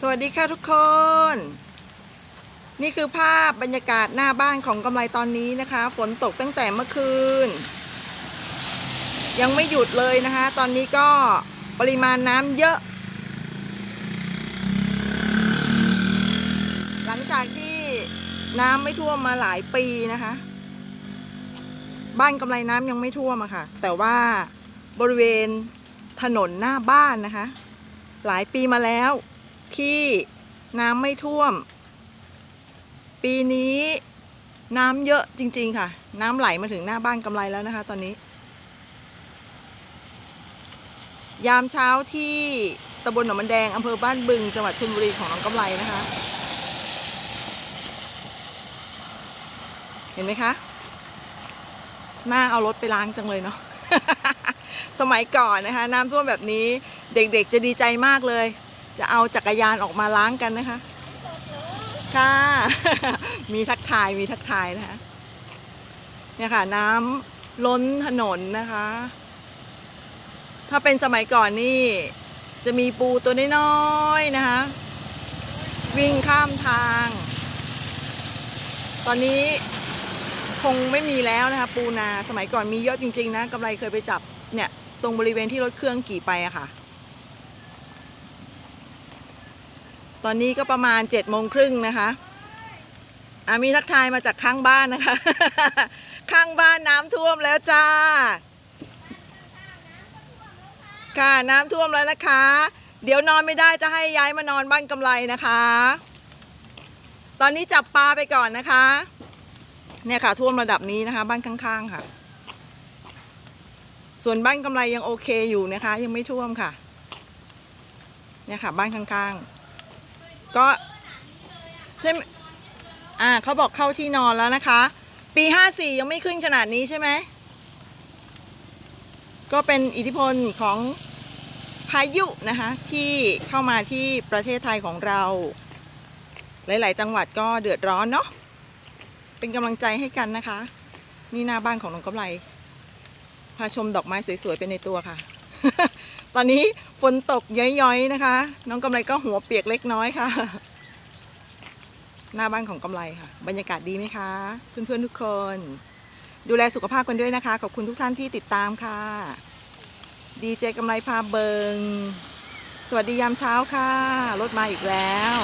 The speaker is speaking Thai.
สวัสดีค่ะทุกคน นี่คือภาพบรรยากาศหน้าบ้านของกำไรตอนนี้นะคะ ฝนตกตั้งแต่เมื่อคืน ยังไม่หยุดเลยนะคะ ตอนนี้ก็ปริมาณน้ำเยอะ หลังจากที่น้ำไม่ท่วมมาหลายปีนะคะ บ้านกำไรน้ำยังไม่ท่วมอะค่ะ แต่ว่าบริเวณถนนหน้าบ้านนะคะ หลายปีมาแล้ว ที่น้ำไม่ท่วม ปีนี้น้ำเยอะจริง ๆ ค่ะ น้ำไหลมาถึงหน้าบ้านกำไรแล้วนะคะ ตอนนี้ ยามเช้าที่ตำบลหนองมันแดงอำเภอบ้านบึง จังหวัดชลบุรีของน้องกำไรนะคะ เห็นไหมคะ หน้าเอารถไปล้างจังเลยเนาะ สมัยก่อนนะคะ น้ำท่วมแบบนี้เด็กๆจะดีใจมากเลย จะเอาจักรยานออกมาล้างกันนะคะ ค่ะ มีทักทายมีทักทายนะคะ เนี่ยค่ะ น้ำล้นถนนนะคะ ถ้าเป็นสมัยก่อนนี่ จะมีปูตัวน้อยๆนะคะ วิ่งข้ามทาง ตอนนี้คงไม่มีแล้วนะคะ ปูนาสมัยก่อนมีเยอะจริง ๆ นะกำไรเคยไปจับเนี่ย ตรงบริเวณที่รถเครื่องขี่ไปอะค่ะ ตอนนี้ก็ประมาณ7จ็ดโมงครึ่งนะคะอามีทักทายมาจากข้างบ้านนะคะ ข้างบ้านน้ำท่วมแล้วจ้า ค่ะน้ำท่วมแล้วนะคะ เดี๋ยวนอนไม่ได้จะให้ย้ายมานอนบ้านกำไรนะคะ ตอนนี้จับปลาไปก่อนนะคะ เนี่ยค่ะท่วมระดับนี้นะคะ บ้านข้างๆค่ะ ส่วนบ้านกำไรยังโอเคอยู่นะคะ ยังไม่ท่วมค่ะ เนี่ยค่ะบ้านข้างๆ ก็ใช่อ่าเขาบอกเข้าที่นอนแล้วนะคะ ปีห้าสี่ยังไม่ขึ้นขนาดนี้ใช่ไหม ก็เป็นอิทธิพลของพายุนะคะ ที่เข้ามาที่ประเทศไทยของเรา หลาย ๆ จังหวัดก็เดือดร้อนเนาะเป็นกำลังใจให้กันนะคะ นี่หน้าบ้านของน้องกำไรพาชมดอกไม้สวย ๆ ไปในตัวค่ะ ตอนนี้ฝนตกย้อยๆนะคะ น้องกำไรก็หัวเปียกเล็กน้อยค่ะ หน้าบ้านของกำไรค่ะ บรรยากาศดีไหมคะ เพื่อนๆทุกคน ดูแลสุขภาพกันด้วยนะคะ ขอบคุณทุกท่านที่ติดตามค่ะ ดีเจกำไรพาเบิง สวัสดียามเช้าค่ะ รถมาอีกแล้ว